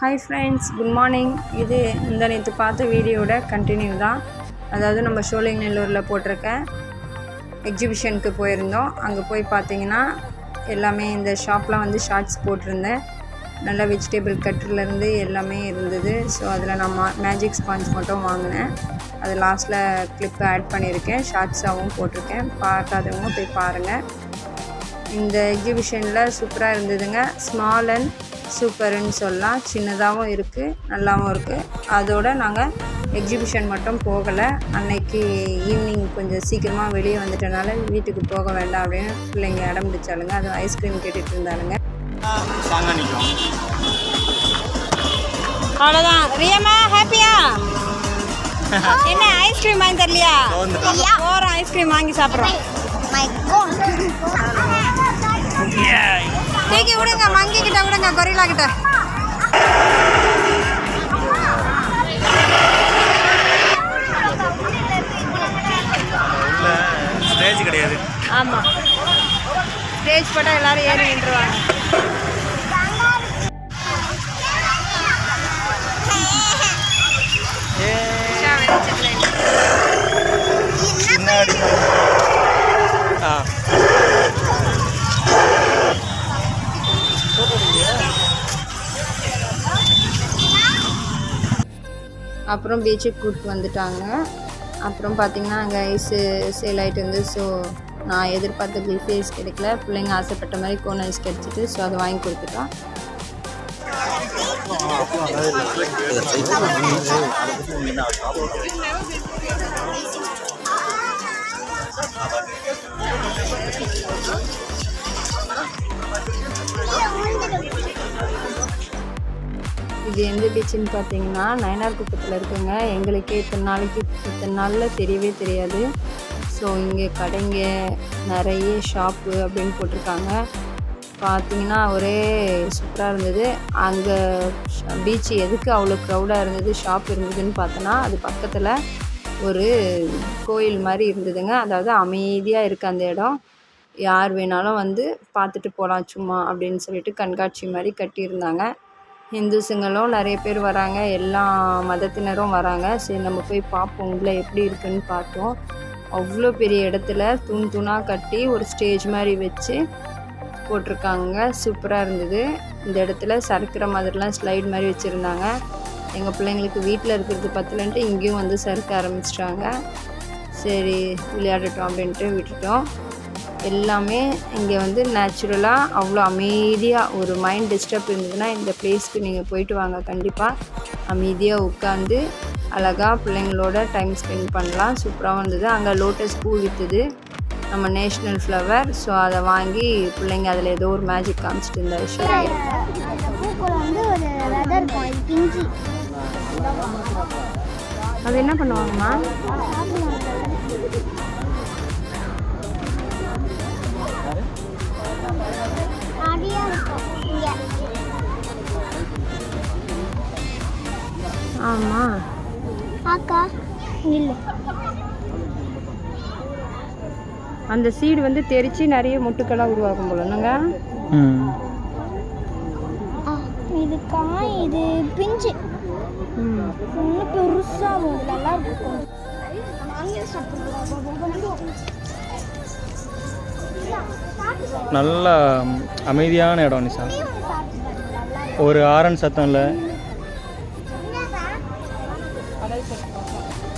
Hi friends good morning இது இந்த நேற்று பார்த்த வீடியோட கண்டினியூ தான். அதாவது நம்ம ஷோலிங் நெல்லூரில் போட்டிருக்க எக்ஸிபிஷனுக்கு போயிருந்தோம். அங்கே போய் பார்த்தீங்கன்னா எல்லாமே இந்த ஷாப்லாம் வந்து ஷார்ட்ஸ் போட்டிருந்தேன். நல்ல வெஜிடபிள் கட்டிலேருந்து எல்லாமே இருந்தது. ஸோ அதில் நான் மா மேஜிக் ஸ்பாஞ்ச் மட்டும் வாங்கினேன். அது லாஸ்ட்டில் கிளிப்பு ஆட் பண்ணியிருக்கேன். ஷார்ட்ஸாகவும் போட்டிருக்கேன். பார்க்காதவங்க போய் பாருங்கள் இந்த எக்ஸிபிஷனில் சூப்பராக இருந்ததுங்க. ஸ்மால் அண்ட் சூப்பர்னு சொல்லலாம். சின்னதாகவும் இருக்குது நல்லாவும் இருக்குது அதோட நாங்கள் எக்ஸிபிஷன் மட்டும் போகலை. அன்னைக்கு ஈவினிங் கொஞ்சம் சீக்கிரமாக வெளியே வந்துட்டனால வீட்டுக்கு போக வேண்டாம் அப்படின்னு பிள்ளைங்க அடம் பிடிச்சாலுங்க அது ஐஸ்கிரீம் கேட்டுட்டு இருந்தாலுங்க அவ்வளோதான் ரியமா ஹாப்பியா? என்ன ஐஸ்கிரீம் வாங்கி தரலையா? போகிறோம் ஐஸ்கிரீம் வாங்கி சாப்பிட்றோம். தூக்கி விடுங்க மங்கி கிட்ட விடுங்க கொரிலா கிட்ட. உள்ள ஸ்டேஜ் கிடையாது. ஆமாம் ஸ்டேஜ் போட்டால் எல்லாரும் ஏறி நின்றுவாங்க அப்புறம் பீச்சுக்கு கூப்பிட்டு வந்துட்டாங்க. அப்புறம் பார்த்திங்கன்னா அங்கே ஐஸு சேல் ஆகிட்டு இருந்து ஸோ நான் எதிர்பார்த்த குல்ஃபி ஐஸ் கிடைக்கல. பிள்ளைங்க ஆசைப்பட்ட மாதிரி கோன் ஐஸ் கிடச்சிட்டு ஸோ அதை வாங்கி கொடுத்துட்டோம் இது எந்த பீச்சுன்னு பார்த்தீங்கன்னா நயனார் குப்பத்தில் இருக்குங்க. எங்களுக்கே இத்தனை நாளைக்கு இத்தனை நாளில் தெரியவே தெரியாது. ஸோ இங்கே கடைங்க நிறைய ஷாப்பு அப்படின்னு போட்டிருக்காங்க. பார்த்தீங்கன்னா ஒரே சூப்பராக இருந்தது. அங்கே பீச் எதுக்கு அவ்வளோ க்ரௌடாக இருந்தது ஷாப் இருந்ததுன்னு பார்த்தோன்னா அது பக்கத்தில் ஒரு கோயில் மாதிரி இருந்ததுங்க. அதாவது அமைதியாக இருக்குது அந்த இடம். யார் வேணாலும் வந்து பார்த்துட்டு போகலாம் சும்மா அப்படின்னு சொல்லிட்டு கண்காட்சி மாதிரி கட்டியிருந்தாங்க. ஹிந்துஸுங்களும் நிறைய பேர் வராங்க எல்லா மதத்தினரும் வராங்க. சரி நம்ம போய் பார்ப்போம் உள்ளே எப்படி இருக்குன்னு பார்த்தோம். அவ்வளோ பெரிய இடத்துல தூண் தூணாக கட்டி ஒரு ஸ்டேஜ் மாதிரி வச்சு போட்டிருக்காங்க. சூப்பராக இருந்தது. இந்த இடத்துல சறுக்கிற மாதிரிலாம் ஸ்லைட் மாதிரி வச்சுருந்தாங்க. எங்கள் பிள்ளைங்களுக்கு வீட்டில் இருக்கிறது பத்தலன்ட்டு இங்கேயும் வந்து சறுக்க ஆரம்பிச்சிட்டாங்க. சரி விளையாடட்டும் அப்படின்ட்டு விட்டுட்டோம். எல்லாமே இங்கே வந்து நேச்சுரலாக அவ்வளோ அமைதியாக ஒரு மைண்ட் டிஸ்டர்ப் இருந்ததுன்னா இந்த பிளேஸ்க்கு நீங்கள் போயிட்டு வாங்க. கண்டிப்பாக அமைதியாக உட்காந்து அழகாக பிள்ளைங்களோட டைம் ஸ்பெண்ட் பண்ணலாம். சூப்பராகவும் இருந்தது அங்கே லோட்டஸ் பூ விற்றுது நம்ம நேஷ்னல் ஃப்ளவர் ஸோ அதை வாங்கி பிள்ளைங்க அதில் ஏதோ ஒரு மேஜிக் காமிச்சிட்டு இருந்த விஷயம். அது என்ன பண்ணுவாங்கம்மா ஆமாம் அக்கா இல்ல அந்த சீடு வந்து தெரித்து நிறைய முட்டுக்களாக உருவாகும் போல. என்னங்க? இது காய் இது பிஞ்சு. ம். இன்னும் பெருசா வரும். நல்லா இருக்கும். நல்ல அமைதியான இடம் நிஷா. ஒரு ஆரன் சத்தம் இல்லை.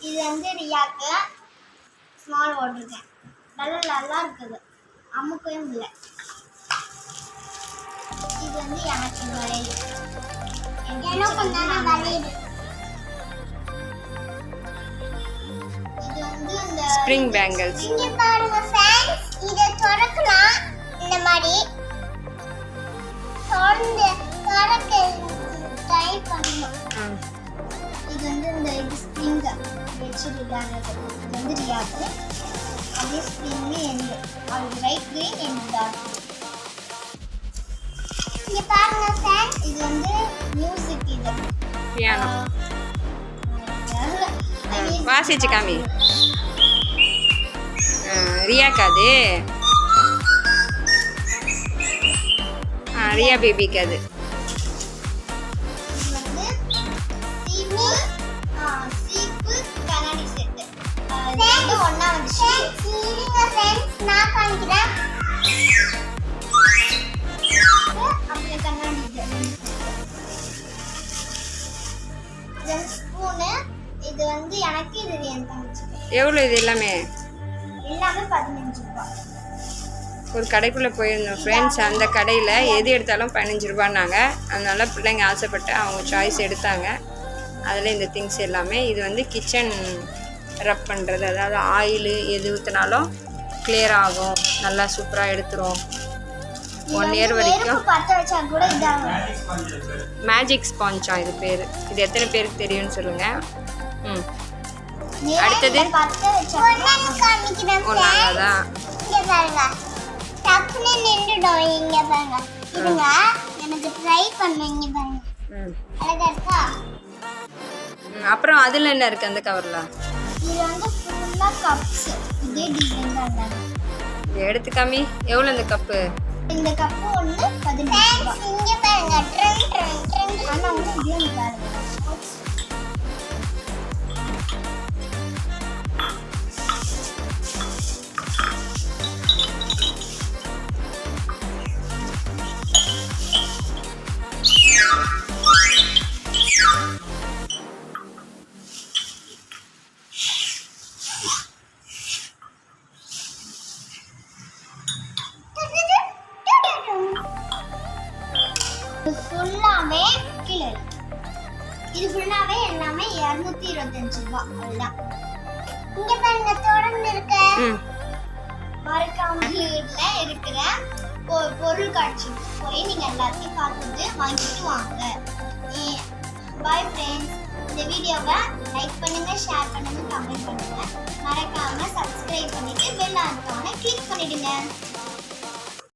இது வந்து ரியாக்கில் ஸ்மால் ஓட்டிருக்கேன் நல்லா நல்லா இருக்குது அமுக்கவே இல்லை இது வந்து எனக்கு வரையுது எனக்கும் தானே வரையுது இது வந்து இந்த ஸ்ப்ரிங் பேங்கிள்ஸ் இங்க பாருங்க ஃப்ரெண்ட்ஸ் இத திறக்கலாம். இந்த மாதிரி. வச்சிருக்காங்க இது வந்து ரியாது அதே ஸ்ப்ரிங் எண்டு அவருக்கு ரைட் கிரீன் எண்டு டார்க் இங்கே பாருங்க ஃப்ரெண்ட்ஸ் இது வந்து மியூசிக் இது பியானோ வாசிச்சு காமி ஆ, ரியாக்கா அது ரியா பேபிக்கு அது நான் காமிக்கிறேன். கண்ணாடி இது. இது ஸ்பூனு. இது வந்து எனக்கு இது என் தங்கச்சிக்கு எவ்வளோ இது எல்லாமே? எல்லாமே பதினஞ்சு ரூபாய். ஒரு கடைக்குள்ளே போயிருந்தோம் ஃப்ரெண்ட்ஸ் அந்த கடையில் எது எடுத்தாலும் பதினஞ்சு ரூபான்னாங்க. அதனால பிள்ளைங்க ஆசைப்பட்டு அவங்க சாய்ஸ் எடுத்தாங்க. அதில் இந்த திங்ஸ் எல்லாமே. இது வந்து கிச்சன் ரப் பண்ணுறது அதாவது ஆயில் எது ஊற்றினாலும் clear ஆகும். நல்லா சூப்பராக எடுத்துரும். ஒன் இயர் வரைக்கும். மேஜிக் ஸ்பாஞ்சா இது பேர். இது எத்தனை பேருக்கு தெரியும்னு சொல்லுங்கள் ம். அடுத்தது? நெருப்புல பத்த வச்சா காமிக்கிறேன் ஒன்றாங்க தான் இங்க பாருங்க. டக்குன்னு நின்றுடும். இங்க பாருங்க. இருங்க. எனக்கு ட்ரை பண்ணும். இங்க பாருங்க. ம். அழகா இருக்கா? ம், அப்புறம் அதில் என்ன இருக்குது அந்த கவரில் இது வந்து ஃபுல்லா கப்ஸ் இதே டிசைன் தான் எடுத்து காமி எவ்வளோ இந்த கப்பு இந்த கப்பு ஒன்று பதினஞ்சு இங்க பாருங்க. ட்ரென் ட்ரென் ட்ரென் ஆனா வந்து இதே பாருங்க. இது ஃபுல்லாவே கீழே. இது ஃபுல்லாவே எல்லாமே இரநூத்தி இருபத்தஞ்சு ரூபாய் அதுதான் இங்க பாருங்க தொடர்ந்து இருக்க ம். மறக்காமல இருக்கிற பொருள் காட்சிக்கு போய் நீங்க எல்லாத்தையும் பார்த்துட்டு வாங்கிட்டு வாங்க. பாய் ஃப்ரெண்ட்ஸ் இந்த வீடியோவை லைக் பண்ணுங்க ஷேர் பண்ணுங்க கமெண்ட் பண்ணுங்க. மறக்காம சப்ஸ்கிரைப் பண்ணிட்டு பெல் ஐக்கானை கிளிக் பண்ணிடுங்க.